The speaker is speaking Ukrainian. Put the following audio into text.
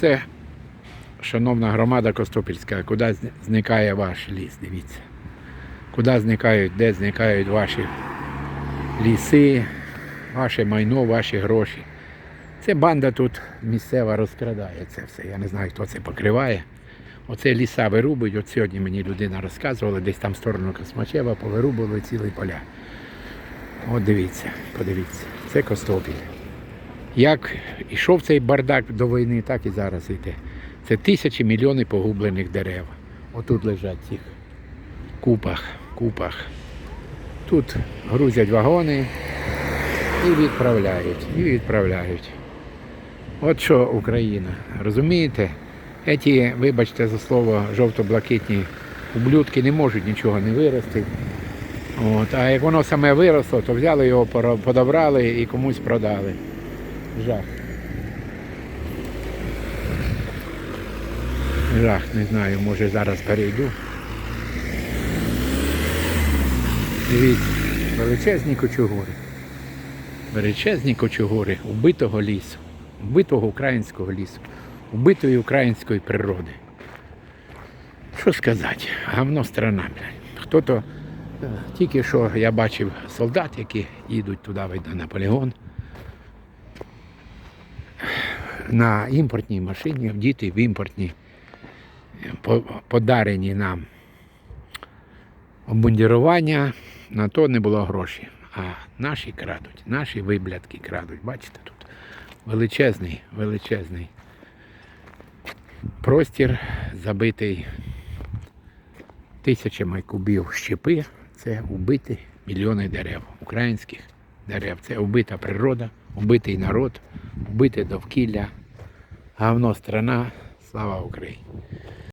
Це шановна громада Костопільська, куди зникає ваш ліс, дивіться. Куди зникають, де зникають ваші ліси, ваше майно, ваші гроші. Це банда тут місцева розкрадає це все. Я не знаю, хто це покриває. Оце ліса вирубують. От сьогодні мені людина розказувала, десь там в сторону Космачева повирубували цілі поля. От дивіться, подивіться, це Костопіль. Як ішов цей бардак до війни, так і зараз йде. Це тисячі мільйони погублених дерев. Отут лежать цих купах, купах. Тут грузять вагони і відправляють, і відправляють. От що Україна, розумієте? Еті, вибачте за слово, жовто-блакитні ублюдки не можуть нічого не вирости. От, а як воно саме виросло, то взяли його, подобрали і комусь продали. Жах. Жах, не знаю, може зараз перейду. Дивіться, величезні кочугури. Величезні кочугури убитого лісу, убитого українського лісу, убитої української природи. Що сказати? Гавно страна, блядь. Хто-то е, тільки що я бачив солдат, які їдуть туди на полігон. На імпортній машині, діти в імпортній, е, подарені нам обмундірування, на то не було грошей. А наші крадуть, наші виблядки крадуть. Бачите тут величезний, величезний простір, забитий тисячами кубів щепи. Це убиті мільйони дерев, українських дерев. Це вбита природа, вбитий народ, вбите довкілля. Гавно страна. Слава Україні!